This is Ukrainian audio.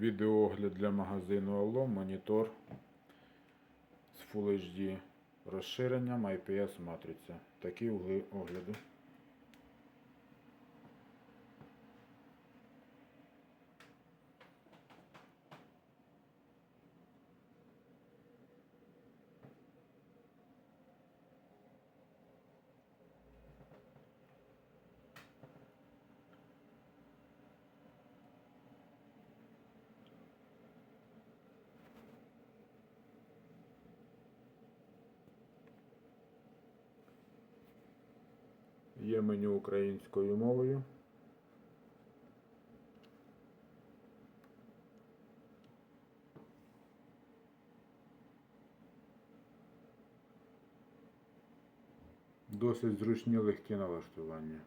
Відеоогляд для магазину Allo, монітор з Full HD розширенням IPS матриця. Такі угли огляду. Є меню українською мовою. Досить зручні легкі налаштування.